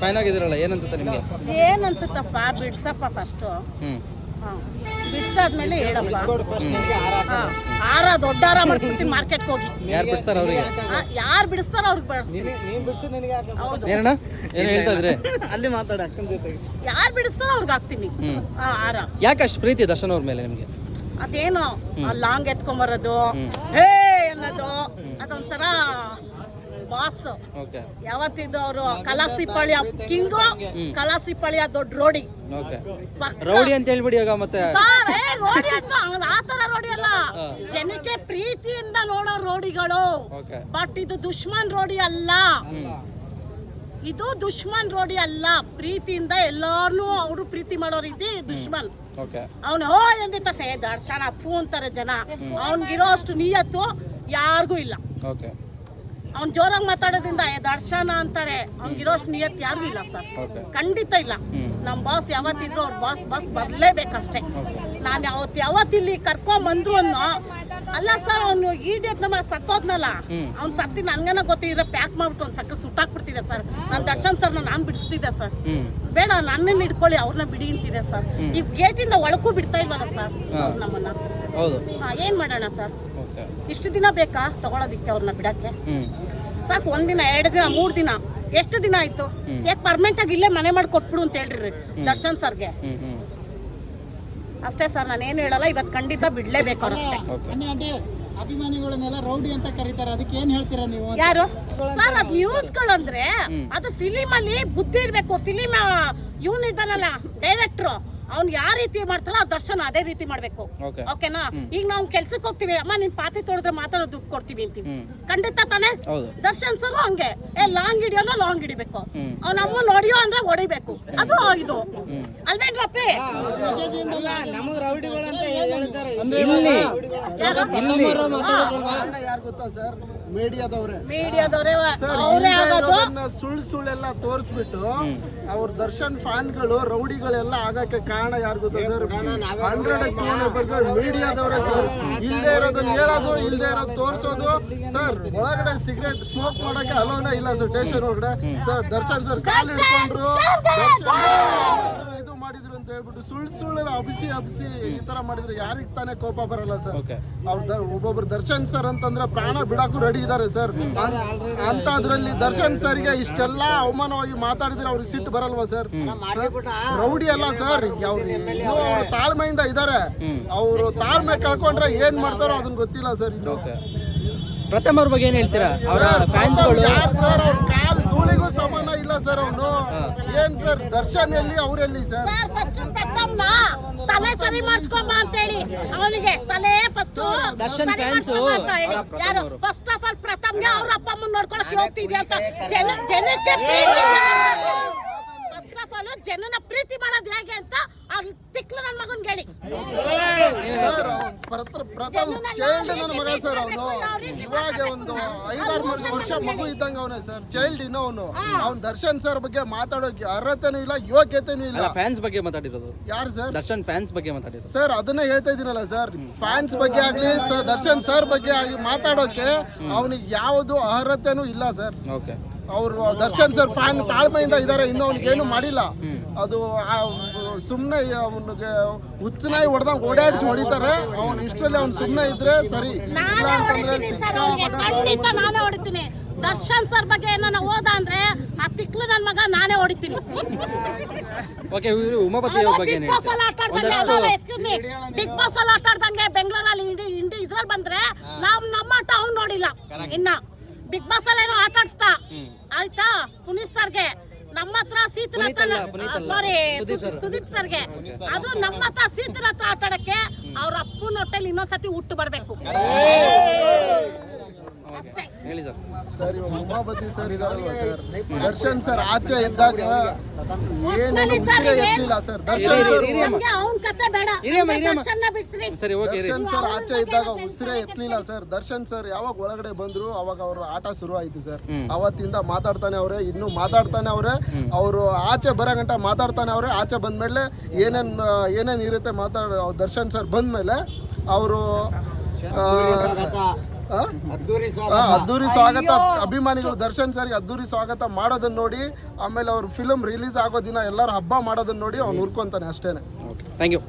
Fan ಆಗಿದ್ದೀರಲ್ಲ ಏನನ್ಸುತ್ತೆ ನಿಮಗೆ? ಏನ್ ಅನ್ಸುತ್ತಪ್ಪ ಬಿಡ್ಸಪ್ಪ first ಹ್ಞೂ ಬಿಡ್ಸಾದ್ಮೇಲೆ ಹೇಳಪ್ಪ. ಹಾ. ಹಾರ ದೊಡ್ಡ ಹಾರ ಮಾಡ್ಬಿಡ್ತೀನಿ ಮಾರ್ಕೆಟ್ ಹೋಗಿ. ಯಾರು ಬಿಡ್ಸ್ತಾರ ಅವರಿಗೆ? ಯಾರು ಬಿಡಿಸ್ತಾರ ಅವ್ರಿಗೆ ಬಿಡಿಸ್ತೀನಿ ಹೌದು. ಏನಣ್ಣ? ಏನು ಹೇಳ್ತಾ ಇದ್ರಿ? ಅಲ್ಲಿ ಮಾತಾಡ ಅಕ್ಕನ ಜೊತೆ ಯಾರು ಬಿಡಿಸ್ತಾರ ಅವ್ರಿಗೆ ಹಾಕ್ತೀನಿ. ಹ್ಞೂ ಆ ಹಾರ ಯಾಕೆ ಅಷ್ಟು ಪ್ರೀತಿ ದರ್ಶನ ಅವ್ರ ಮೇಲೆ ನಿಮಗೆ? ಅದೇನು ಲಾಂಗ್ ಎತ್ಕೊಂಬರೋದು ಬರೋದು ಹೇ ಅನ್ನೋದು ಅದೊಂಥರ ಬಾಸ್ ಯಾವತ್ತಿದ್ದು ಅವರು ಕಲಾಸಿಪಾಳ್ಯ ಕಿಂಗು ಕಲಾಸಿಪಾಳ್ಯ ದೊಡ್ಡ ರೋಡಿ. ರೌಡಿ ಅಂತ ಹೇಳ್ಬಿಡಿ ಇವಾಗ ಮತ್ತೆ. ಸಾರ್, ಏ, ರೋಡಿ ಅಂತ. ಅವ್ನ್ ಆ ತರ ರೋಡಿ ಅಲ್ಲ. ಜನಕ್ಕೆ ಪ್ರೀತಿಯಿಂದ ನೋಡೋ ರೋಡಿಗಳು. ಬಟ್ ಇದು ದುಶ್ಮನ್ ರೋಡಿ ಅಲ್ಲ. ಇದು ದುಶ್ಮನ್ ರೋಡಿ ಅಲ್ಲ. ಪ್ರೀತಿಯಿಂದ ಎಲ್ಲಾರ್ನು ಅವರು ಪ್ರೀತಿ ಮಾಡೋ ರೀತಿ ದುಶ್ಮನ್ ಅವನು ಹೋ ಎಂದಿದ ತಕ್ಷಣ ದರ್ಶನ ಅಥವಾ ಅಂತಾರೆ ಜನ. ಅವನಿಗಿರೋ ಅಷ್ಟು ನಿಯತ್ತು ಯಾರಿಗೂ ಇಲ್ಲ. ಅವ್ನು ಜೋರಾಗಿ ಮಾತಾಡೋದ್ರಿಂದ ದರ್ಶನ ಅಂತಾರೆ ಅವ್ನಿಗಿರೋ ನಿಯತ್ ಯಾರು ಇಲ್ಲ ಸರ್. ಖಂಡಿತ ಇಲ್ಲ. ನಮ್ಮ ಬಾಸ್ ಯಾವತ್ತಿದ್ರು ಅವ್ರ ಬಾಸ್ ಬಾಸ್ ಬರಲೇಬೇಕಷ್ಟೇ. ನಾನು ಯಾವತ್ತು ಯಾವತ್ತಿಲ್ಲಿ ಕರ್ಕೊಂಬಂದ್ರು ಅನ್ನೋ ಅಲ್ಲ ಸರ್ ಅವನು ಈಡಿಯಟ್ ನಮ್ಮ ಸತ್ತೋದ್ನಲ್ಲ. ಅವ್ನು ಸತ್ತಿ ನನ್ಗನ ಗೊತ್ತಿದ್ರೆ ಪ್ಯಾಕ್ ಮಾಡ್ಬಿಟ್ಟು ಒಂದು ಸಕ್ಕರೆ ಸುಟ್ಟಾಕ್ಬಿಡ್ತಿದೆ ಸರ್. ನಾನು ದರ್ಶನ್ ಸರ್ ನಾನು ಬಿಡಿಸ್ತಿದ್ದೆ ಸರ್. ಬೇಡ ನನ್ನನ್ನು ಇಟ್ಕೊಳ್ಳಿ ಅವ್ರನ್ನ ಬಿಡಿ ಅಂತಿದೆ ಸರ್. ಈ ಗೇಟಿಂದ ಒಳಗೂ ಬಿಡ್ತಾ ಇಲ್ವಲ್ಲ ಸರ್? ನಮ್ಮನ್ನ. ಏನ್ ಮಾಡೋಣ ಸರ್? ಇಷ್ಟು ದಿನ ಬೇಕಾ ತಗೊಳೋದಿಕ್ಕೆ ಅವ್ರನ್ನ ಬಿಡಕ್ಕೆ? ಸಾಕು ಒಂದಿನ ಎರಡು ದಿನ ಮೂರು ದಿನ ಎಷ್ಟು ದಿನ ಆಯ್ತು? ಯಾಕೆ ಪರ್ಮನೆಂಟ್ ಆಗಿ ಇಲ್ಲೇ ಮನೆ ಮಾಡಿ ಕೊಟ್ಬಿಡು ಅಂತ ಹೇಳ್ರಿ ದರ್ಶನ್ ಸರ್ಗೆ. ಅಷ್ಟೇ ಸರ್ ನಾನು ಏನು ಹೇಳಲ್ಲ ಇವತ್ತು ಖಂಡಿತ ಬಿಡ್ಲೇಬೇಕು ಅಷ್ಟೇ. ಅಭಿಮಾನಿಗಳನ್ನೆಲ್ಲ ರೌಡಿ ಅಂತ ಕರೀತಾರೆ ಅದಕ್ಕೆ ಏನ್ ಹೇಳ್ತೀರಾ ನೀವು ಯಾರು? ಸರ್ ಅದು ನ್ಯೂಸ್ಗಳು ಅಂದ್ರೆ ಅದು ಫಿಲಿಮ್ ಅಲ್ಲಿ ಬುದ್ಧಿ ಇರ್ಬೇಕು ಫಿಲಿಮ್ ಇವನ್ ಇದ್ದಾನಲ್ಲ ಡೈರೆಕ್ಟ್ರು ಅವ್ನು ಯಾವ ರೀತಿ ಮಾಡ್ತಾರೋ ಆ ದರ್ಶನ ಅದೇ ರೀತಿ ಮಾಡ್ಬೇಕು. ಓಕೆ ಓಕೆನಾ? ಈಗ ನಾವು ಕೆಲ್ಸಕ್ಕೆ ಹೋಗ್ತೀವಿ ಅಮ್ಮ ನಿನ್ ಪಾತ್ರೆ ತೊಳೆದ್ರೆ ಮಾತ್ರ ದುಡ್ಡು ಕೊಡ್ತೀವಿ ಅಂತೀವಿ. ಖಂಡಿತ ತಾನೇ? ಹೌದು. ದರ್ಶನ್ ಸರ್ ಹಂಗೆ. ಏ ಲಾಂಗ್ ಹಿಡಿಯೋನ ಲಾಂಗ್ ಹಿಡಿಬೇಕು. ಹ್ಮ್. ಅವ್ನ ಅಮ್ಮ ನೋಡಿಯೋ ಅಂದ್ರೆ ಹೊಡಿಬೇಕು. ಅದು ಇದು. ಅಲ್ವೇನ್ರಪ್ಪಿ ನಮಗ್ ರೌಡಿಗಳು ಅಂತ ಹೇಳಿದ್ದಾರೆ. ಇಲ್ಲಿ. ಯಾರು? ಗೊತ್ತಾ ಸರ್? ಮೀಡಿಯಾದವ್ರೆ. ಮೀಡಿಯಾದವ್ರೆ ಸರ್ ಅವರೇ ಆಗೋದು. ಸುಳ್ಳು ಸುಳ್ಳೆಲ್ಲ ತೋರಿಸ್ಬಿಟ್ಟು ಅವ್ರ ದರ್ಶನ್ ಫ್ಯಾನ್ಗಳು ರೌಡಿಗಳೆಲ್ಲ ಆಗಕ್ಕೆ ಕಾರಣ ಯಾರು ಗೊತ್ತಾ ಸರ್? ಹಂಡ್ರೆಡ್ ಪರ್ಸೆಂಟ್ ಮೀಡಿಯಾದವರೇ ಸರ್. ಇಲ್ಲದೆ ಇರೋದನ್ನ ಹೇಳೋದು ಇಲ್ಲದೆ ಇರೋದು ತೋರಿಸೋದು. ಸರ್ ಒಳಗಡೆ ಸಿಗರೇಟ್ ಸ್ಮೋಕ್ ಮಾಡೋಕೆ ಅಲೋನೇ ಇಲ್ಲ ಸರ್ ಸ್ಟೇಷನ್ ಒಳಗಡೆ. ಸರ್ ದರ್ಶನ್ ಸರ್ ಕಾಲ್ ಹಿಡ್ಕೊಂಡ್ರು ಇದು ಮಾಡಿದ್ರು ಅಂತ ಹೇಳ್ಬಿಟ್ಟು ಸುಳ್ಳು ಸುಳ್ಳೆಲ್ಲ ಅಬಿಸಿ ಅಬಿಸಿ ಈ ತರ ಮಾಡಿದ್ರೆ ಯಾರಿಗ್ ತಾನೇ ಕೋಪ ಬರಲ್ಲ ಸರ್. ಅವ್ರ ಒಬ್ಬೊಬ್ರು ದರ್ಶನ್ ಸರ್ ಅಂತಂದ್ರೆ ಪ್ರಾಣ ಬಿಡಕ್ಕೂ ರೆಡಿ ಇದಾರೆ ಸರ್. ಅಂತ ಅದ್ರಲ್ಲಿ ದರ್ಶನ್ ಸರ್ಗೆ ಇಷ್ಟೆಲ್ಲ ಅವಮಾನವಾಗಿ ಮಾತಾಡಿದ್ರೆ ಅವ್ರಿಗೆ ಸಿಟ್ಟು ಬರಲ್ವಾ ಸರ್? ರೌಡಿ ಅಲ್ಲ ಸರ್. ಅವ್ರು ಇನ್ನೂ ತಾಳ್ಮೆಯಿಂದ ಇದಾರೆ. ಅವರು ತಾಳ್ಮೆ ಕಳ್ಕೊಂಡ್ರೆ ಏನ್ ಮಾಡ್ತಾರೋ ಅದನ್ನ ಗೊತ್ತಿಲ್ಲ ಸರ್ ಪ್ರಥಮ ಅವ್ರ ಬಗ್ಗೆ ಏನು ಹೇಳ್ತೀರಾ? ಅವರ ಫ್ಯಾನ್ಸ್ಗಳು ಸರ್ ಅವ್ರ ಕಾಲ್ ಸರ್ ಅವನು ಏನ್ ಸರ್ ದರ್ಶನ್ ಎಲ್ಲಿ ಅವ್ರೆಲ್ಲಿ ಸರ್? ಸರ್ ಫಸ್ಟ್ ಪ್ರಥಮ್ನ ತಲೆ ಸರಿ ಮಾಡಿಸ್ಕೊಂಬ ಅಂತ ಹೇಳಿ ಅವನಿಗೆ ತಲೆ ಫಸ್ಟ್ ದರ್ಶನ್ ಹೇಳಿ. ಯಾರು ಅವರು. ಫಸ್ಟ್ ಆಫ್ ಆಲ್ ಪ್ರಥಮ್ಗೆ ಅವ್ರ ಅಪ್ಪ ಅಮ್ಮನ ನೋಡ್ಕೊಳಕ್ ಹೋಗ್ತಿದ್ಯ ಅಂತ. ಜನ ಜನಕ್ಕೆ ಫಸ್ಟ್ ಆಫ್ ಆಲ್ ಜನನ ಪ್ರೀತಿ ಮಾಡೋದು ಹೇಗೆ ಅಂತ ಅಲ್ಲಿ ತಿಕ್ಲು ನನ್ನ ಮಗನ್ ಹೇಳಿ. ಪ್ರಥಮ್ ಚೈಲ್ಡ್ ನನ್ನ ಮಗ ಸರ್ ಅವನು. ಇವಾಗ ಒಂದು ಐದಾರು ವರ್ಷ ವರ್ಷ ಮಗು ಇದ್ದಂಗ ಅವನೇ ಸರ್ ಚೈಲ್ಡ್ ಇನ್ನೂ ಅವನು. ಅವ್ನ ದರ್ಶನ್ ಸರ್ ಬಗ್ಗೆ ಮಾತಾಡೋಕೆ ಅರ್ಹತೆನು ಇಲ್ಲ ಯೋಗ್ಯತೆನೂ ಇಲ್ಲ. ಅಲ್ಲ ಫ್ಯಾನ್ಸ್ ಬಗ್ಗೆ ಮಾತಾಡಿರೋದು? ಯಾರು ಸರ್ ದರ್ಶನ್ ಫ್ಯಾನ್ಸ್ ಬಗ್ಗೆ ಮಾತಾಡಿರೋದು? ಸರ್ ಅದನ್ನ ಹೇಳ್ತಾ ಇದೀನಲ್ಲ ಸರ್ ಫ್ಯಾನ್ಸ್ ಬಗ್ಗೆ ಆಗ್ಲಿ ಸರ್ ದರ್ಶನ್ ಸರ್ ಬಗ್ಗೆ ಆಗ್ಲಿ ಮಾತಾಡೋಕೆ ಅವನಿಗೆ ಯಾವುದು ಅರ್ಹತೆನೂ ಇಲ್ಲ ಸರ್ ಓಕೆ ಅವರು ದರ್ಶನ್ ಸರ್ ಫ್ಯಾನ್ ತಾಳ್ಮೆಯಿಂದ ಇದ್ದಾರೆ ಇನ್ನೂ ಅವ್ನಿಗೆ ಏನು ಮಾಡಿಲ್ಲ ಅದು ಸುಮ್ಮನೆ ಅವನಿಗೆ ಹುಚ್ಚನಾಗಿ ಹೊಡೆದಂಗೆ ಓಡಾಡಿಸಿ ಹೊಡಿತಾರೆ. ಅವ್ನು ಇಷ್ಟರಲ್ಲಿ ಅವ್ನು ಸುಮ್ಮನೆ ಇದ್ರೆ ಸರಿ. ನಾನೇ ಹೊಡಿತೀನಿ ಸರ್ ಅವ್ನಿಗೆ ಖಂಡಿತ ನಾನೇ ಹೊಡಿತೀನಿ. ದರ್ಶನ್ ಸರ್ ಬಗ್ಗೆ ಏನಾನ ಹೋದ ಅಂದ್ರೆ ಆ ತಿಕ್ಲು ನನ್ನ ಮಗ ನಾನೇ ಹೊಡಿತೀನಿ. ಓಕೆ ಇವರು ಉಮಾಪತಿ ಅವ್ರ ಬಗ್ಗೆ ಬಿಗ್ ಬಾಸ್ ಅಲ್ಲಿ ಆಟ ಆಡ್ದಂಗೆ ಬಿಗ್ ಬಾಸ್ ಅಲ್ಲಿ ಆಟ ಆಡ್ದಂಗೆ ಬೆಂಗಳೂರಲ್ಲಿ ಇಂಡಿ ಇಂಡಿ ಇದ್ರಲ್ಲಿ ಬಂದ್ರೆ ನಾವು ನಮ್ಮ ಆಟ ಅವ್ನು ನೋಡಿಲ್ಲ. ಇನ್ನ ಬಿಗ್ ಬಾಸ್ ಅಲ್ಲಿ ಏನೋ ಆಟ ಆಡಿಸ್ತಾ. ಆಯ್ತಾ ಪುನೀತ್ ಸರ್ಗೆ? ನಮ್ಮ ಹತ್ರ ಸೀತನ. ಸಾರಿ. ಸುದೀಪ್ ಸರ್ಗೆ. ಅದು ನಮ್ಮ ಹತ್ರ ಸೀತನ ಹತ್ರ ಆಟ ಆಡಕ್ಕೆ ಅವ್ರ ಅಪ್ಪನ ಹೊಟ್ಟೆಲಿ ಇನ್ನೊಂದ್ಸತಿ ಹುಟ್ಟು ಬರ್ಬೇಕು. ಹೇಳಿ ಸರ್. ಸರ್ ಇವಾಗ ಉಮಾಪತಿ ಸರ್ ಇದಾರಲ್ವಾ ಸರ್? ದರ್ಶನ್ ಸರ್ ಆಚೆ ಇದ್ದಾಗ ಏನೇನು ಉಸಿರೇ ಎತ್ತಲಿಲ್ಲ sir. Darshan sir Darshan sir ಆಚೆ ಇದ್ದಾಗ ಉಸಿರೇ ಎತ್ತಲಿಲ್ಲ ಸರ್. ದರ್ಶನ್ ಸರ್ ಯಾವಾಗ ಒಳಗಡೆ ಬಂದ್ರು ಅವಾಗ ಅವ್ರ ಆಟ ಶುರು ಆಯ್ತು ಸರ್. ಅವತ್ತಿಂದ ಮಾತಾಡ್ತಾನೆ ಅವ್ರೆ ಇನ್ನು ಮಾತಾಡ್ತಾನೆ ಅವ್ರೆ. ಅವರು ಆಚೆ ಬರೋ ಗಂಟ ಮಾತಾಡ್ತಾನೆ ಅವ್ರೆ ಆಚೆ ಬಂದ್ಮೇಲೆ ಏನೇನ್ ಏನೇನ್ ಇರುತ್ತೆ ಮಾತಾಡ ದರ್ಶನ್ ಸರ್ ಬಂದ್ಮೇಲೆ ಅವರು ಅದ್ದೂರಿ ಸ್ವಾಗತ. ಅಭಿಮಾನಿಗಳು ದರ್ಶನ್ ಸರ್ಗೆ ಅದ್ದೂರಿ ಸ್ವಾಗತ ಮಾಡೋದನ್ನ ನೋಡಿ ಆಮೇಲೆ ಅವ್ರ ಫಿಲಮ್ ರಿಲೀಸ್ ಆಗೋ ದಿನ ಎಲ್ಲರೂ ಹಬ್ಬ ಮಾಡೋದನ್ನ ನೋಡಿ ಅವ್ನು ಹುರ್ಕೊಂತಾನೆ ಅಷ್ಟೇನೆ. Okay thank you